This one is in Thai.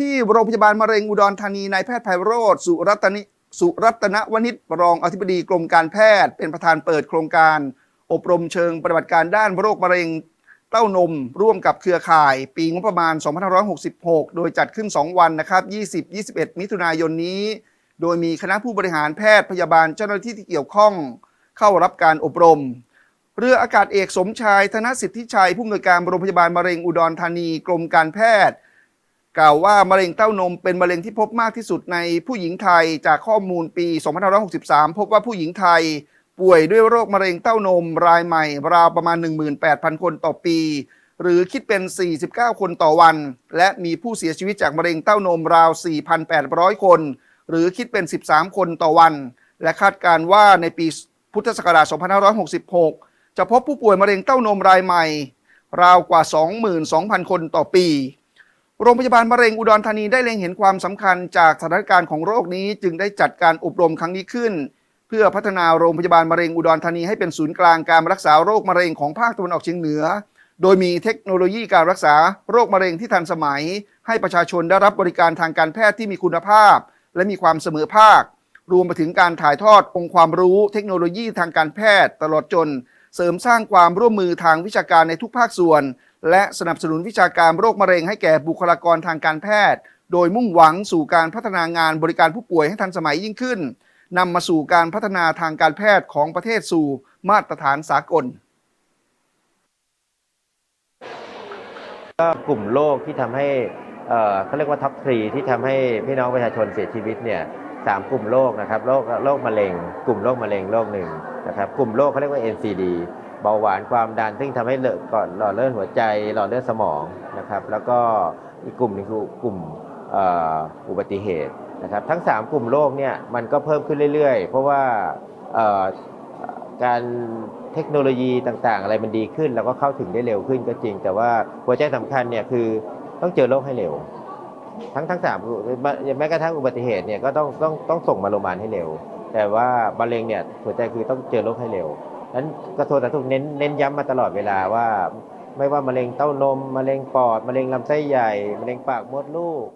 ที่โรงพยาบาลมะเร็งอุดรธานีนายแพทย์ไพโรธสุรัตนิสุรัตนวณิชรองอธิบดีกรมการแพทย์ เป็นประธานเปิดโครงการ อบรมเชิงปฏิบัติการด้านโรคมะเร็งเต้านม ร่วมกับเครือข่าย ปีงบประมาณ 2566 โดยจัดขึ้น 2 วันนะครับ 20-21 มิถุนายนนี้ โดยมีคณะผู้บริหารแพทย์พยาบาลเจ้าหน้าที่ที่เกี่ยวข้อง เข้ารับการอบรม เรืออากาศเอกสมชาย ธนสิทธิชัยผู้อำนวยการโรงพยาบาลมะเร็งอุดรธานีกรมการแพทย์ กล่าวว่ามะเร็งเต้านมเป็นมะเร็งที่พบมากที่สุดในผู้หญิงไทยจากข้อมูลปี 2563 พบว่าผู้หญิงไทย ป่วยด้วยโรคมะเร็งเต้านมรายใหม่ ราวประมาณ 18,000 คนต่อปี หรือคิดเป็น 49 คนต่อวัน และมีผู้เสียชีวิตจากมะเร็งเต้านมราว 4,800 คน หรือคิดเป็น 13 คนต่อวัน และคาดการณ์ว่าในปีพุทธศักราช 2566 จะพบผู้ป่วยมะเร็งเต้านมรายใหม่ ราวกว่า 22,000 คนต่อปี โรงพยาบาลมะเร็งอุดรธานีได้เล็งเห็นความสำคัญจากสถานการณ์ของโรคนี้ จึงได้จัดการอบรมครั้งนี้ขึ้น เพื่อพัฒนาโรงพยาบาลมะเร็งอุดรธานีให้เป็นศูนย์กลางการรักษาโรคมะเร็งของภาคตะวันออกเฉียงเหนือ โดยมีเทคโนโลยีการรักษาโรคมะเร็งที่ทันสมัย ให้ประชาชนได้รับบริการทางการแพทย์ที่มีคุณภาพ และมีความเสมอภาค รวมไปถึงการถ่ายทอดองค์ความรู้ เทคโนโลยีทางการแพทย์ ตลอดจน เสริมสร้างความร่วมมือทางวิชาการในทุกภาคส่วน และสนับสนุนวิชาการโรคมะเร็งให้แก่บุคลากรทางการแพทย์ โดยมุ่งหวังสู่การพัฒนางานบริการผู้ป่วยให้ทันสมัยยิ่งขึ้นนำมาสู่การพัฒนาทางการแพทย์ของประเทศสู่มาตรฐานสากลก็กลุ่มโรคที่ทำให้เอ่อเขาเรียกว่าท็อปทรีที่ทำให้พี่น้องประชาชนเสียชีวิตเนี่ย สามกลุ่มโรคนะครับโรคโรคมะเร็ง กลุ่มโรคมะเร็งโรคหนึ่งนะครับกลุ่มโรคเขาเรียกว่า NCD เบาหวานความดันซึ่งทำให้เลือดก่อนหลอดเลือดหัวใจหลอดเลือดสมองนะครับแล้วก็อีกกลุ่มหนึงคือกลุ่มอ,อุบัติเหตุนะครับทั้ง 3 กลุ่มโรคเนี่ยมันก็เพิ่มขึ้นเรื่อยๆ เพราะว่าการเทคโนโลยีต่างๆ อะไรมันดีขึ้นเราก็เข้าถึงได้เร็วขึ้นก็จริง แต่ว่าหัวใจสำคัญเนี่ยคือต้องเจอโรคให้เร็ว ทั้งทั้งสามแม้กระทั่งอุบัติเหตุเนี่ยก็ต้องต้องต้องส่งมาโรงพยาบาลให้เร็ว แต่ว่ามะเร็งเนี่ยหัวใจคือต้องเจอโรคให้เร็วนั้นกระทรวงสาธารณสุขเน้นเน้นย้ำมาตลอดเวลาว่า ไม่ว่ามะเร็งเต้านมมะเร็งปอดมะเร็งลำไส้ใหญ่มะเร็งปากมดลูก